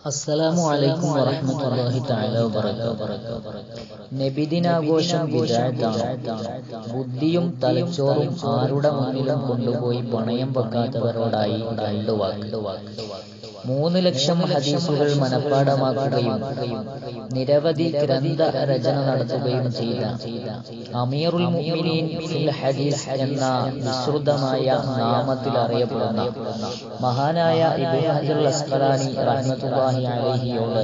അസ്സലാമു അലൈക്കും വറഹ്മത്തുള്ളാഹി തആല ബുദ്ധിയും തലച്ചോറും ആരുടെ മുന്നിലും കൊണ്ടുപോയി പണയം വെക്കാത്തവരോടായി മൂന്ന് ലക്ഷം ഹദീസുകൾ മനഃപ്പാടമാക്കുകയും നിരവധി ഗ്രന്ഥ രചന നടത്തുകയും ചെയ്ത അമീറുൽ മുഅ്മിനീൻ ഫിൽ ഹദീസ് എന്ന വിശ്രുതമായ നാമത്തിൽ അറിയപ്പെടുന്ന മഹാനായ ഇബ്നു ഹജർ അസ്ഖലാനി റഹ്മത്തുള്ളാഹി അലൈഹിയോട്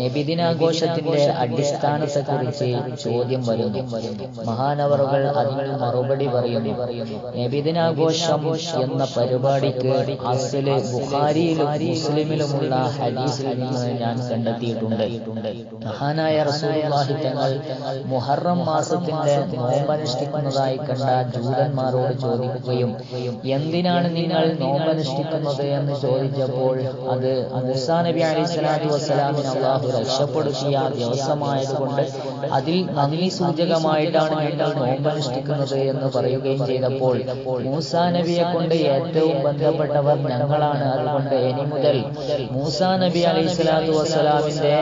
നബിദിനാഘോഷത്തിന്റെ അടിസ്ഥാനത്തെക്കുറിച്ച് ചോദ്യം വരുന്നു. മഹാനവറുകൾ അതിന് മറുപടി പറയുന്നു. നബിദിനാഘോഷം എന്ന പരിപാടിക്ക് അസൽ ബുഖാരിയിലും മുസ്ലിമിലുമുള്ള ഹദീസിൽ നിന്ന് ഞാൻ കണ്ടെത്തിയിട്ടുണ്ട്. മഹാനായ റസൂലുള്ളാഹി തങ്ങൾ മുഹറം മാസത്തിന്റെ നോമ്പനുഷ്ഠിക്കുന്നതായി കണ്ട ജൂതന്മാരോട് ചോദിക്കുകയും എന്തിനാണ് നിങ്ങൾ നോമ്പനുഷ്ഠിക്കുന്നത് എന്ന് ചോദിച്ചപ്പോൾ അത് മുസാ നബി അലൈഹി സ്വലാത്തു വസ്സലാമിന് അള്ളാഹു രക്ഷപ്പെടുത്തിയ ദിവസമായതുകൊണ്ട് അതിൽ നന്ദി സൂചകമായിട്ടാണ് ഞങ്ങൾ നോമ്പനുഷ്ഠിക്കുന്നത് എന്ന് പറയുകയും ചെയ്തപ്പോൾ മൂസാ നബിയെ കൊണ്ട് ഏറ്റവും ബന്ധപ്പെട്ടവർ ഞങ്ങളാണ്. അതുകൊണ്ട് ഇനി മുതൽ മൂസാ നബി അലൈഹി സ്വലാത്തു വസ്സലാമിന്റെ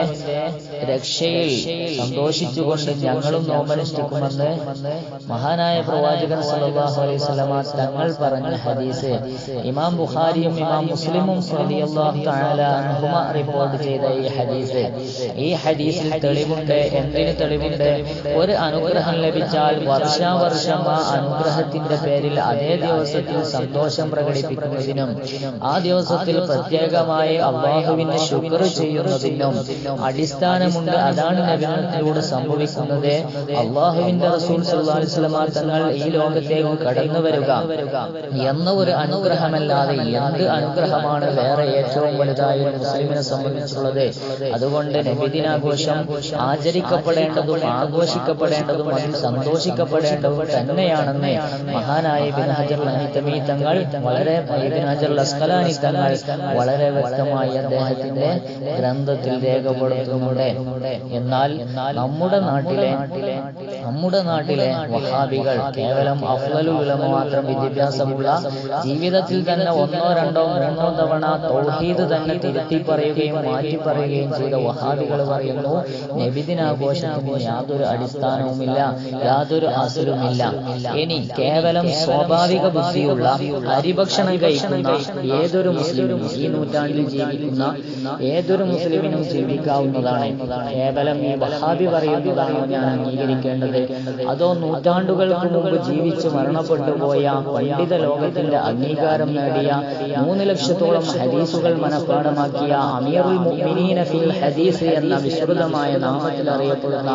രക്ഷയിൽ സന്തോഷിച്ചുകൊണ്ട് ഞങ്ങളും നോമ്പനുഷ്ഠിക്കുമെന്ന് മഹാനായ പ്രവാചകൻ സല്ലല്ലാഹു അലൈഹി തങ്ങൾ പറഞ്ഞ ഹദീസ് ഇമാം ബുഖാരിയും ഇമാം മുസ്ലിമും റളിയല്ലാഹു തആല റിപ്പോർട്ട് ചെയ്ത ഈ ഹദീസ്. ഈ ഹദീസിൽ തെളിവുണ്ട്. എന്തിന് തെളിവുണ്ട്. ഒരു അനുഗ്രഹം ലഭിച്ചാൽ വർഷാവർഷം ആ അനുഗ്രഹത്തിന്റെ പേരിൽ അതേ ദിവസത്തിൽ സന്തോഷം പ്രകടിപ്പിക്കുന്നതിനും ആ ദിവസത്തിൽ പ്രത്യേകമായി അള്ളാഹുവിന്റെ ശുക്ർ ചെയ്യുന്നതിനും അടിസ്ഥാനമുണ്ട്. അതാണ് നഗരത്തിലൂടെ സംഭവിക്കുന്നത്. അള്ളാഹുവിന്റെ റസൂൽ സല്ലാസ്ലമ തങ്ങൾ ഈ ലോകത്തേക്ക് കടന്നു വരിക. എന്ന ഒരു അനുഗ്രഹമല്ലാതെ എന്ത് അനുഗ്രഹമാണ് വേറെ ഏറ്റവും വലുതായ മുസ്ലിമിനെ സംബന്ധിച്ചുള്ളത്? അതുകൊണ്ട് നബിദിനാഘോഷം ആചരിക്കപ്പെടേണ്ടതും ആഘോഷിക്കപ്പെടേണ്ടതും അതിൽ സന്തോഷിക്കപ്പെടേണ്ടതും തന്നെയാണെന്ന് മഹാനായ അനിത്തമി തങ്ങൾ വളരെ അസ്കലാനി തങ്ങൾ വളരെ വ്യക്തമായി അദ്ദേഹത്തിന്റെ ഗ്രന്ഥത്തിൽ രേഖപ്പെടുത്തുന്നുണ്ട്. എന്നാൽ നമ്മുടെ നാട്ടിലെ നമ്മുടെ നാട്ടിലെ വഹാബികൾ കേവലം അഫ്ലലു മാത്രം വിദ്യാഭ്യാസമുള്ള ജീവിതത്തിൽ തന്നെ ഒന്നോ രണ്ടോ മൂന്നോ തവണ തൗഹീദ് തന്നെ തിരുത്തി പറയുകയും മാറ്റി പറയുകയും ചെയ്ത വഹാബികൾ പറയുന്നു നബിദിനാഘോഷത്തിന് യാതൊരു അടിസ്ഥാനവുമില്ല യാതൊരു അസുരമില്ല ഇനി കേവലം സ്വാഭാവിക ബുദ്ധിയുള്ള അരിഭക്ഷണം കഴിക്കുന്ന ഏതൊരു മുസ്ലിമിനും ഈ നൂറ്റാണ്ടിൽ ജീവിക്കുന്ന ഏതൊരു മുസ്ലിമിനും ജീവിക്കാവുന്നതാണ്. കേവലം ഈ വഹാബി പറയുന്നതാണോ ഞാൻ അംഗീകരിക്കേണ്ടത്? അതോ നൂറ്റാണ്ടുകൾക്ക് മുമ്പ് ജീവിച്ച് മരണപ്പെട്ടുപോയ പണ്ഡിത ലോകത്തിന്റെ അംഗീകാരം നേടിയ മൂന്ന് ലക്ഷത്തോളം ഹദീസുകൾ മനഃപ്പാടമാക്കിയ അമീറുൽ മുഅ്മിനീന ഫിൽ ഹദീസ് എന്ന വിശ്രുതമായ നാമത്തിൽ അറിയപ്പെടുന്ന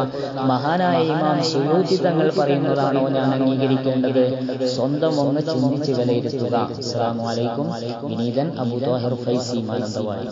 മഹാനായ ഇമാം സുയൂത്തി തങ്ങൾ പറയുന്നതാണോ ഞാൻ അംഗീകരിക്കേണ്ടത്? സ്വന്തം ഒന്ന് ചിന്തിച്ച് വിലയിരുത്തുക അസ്സാം വലൈക്കും വിനീതൻ ഫൈസി മാനന്തവാടി.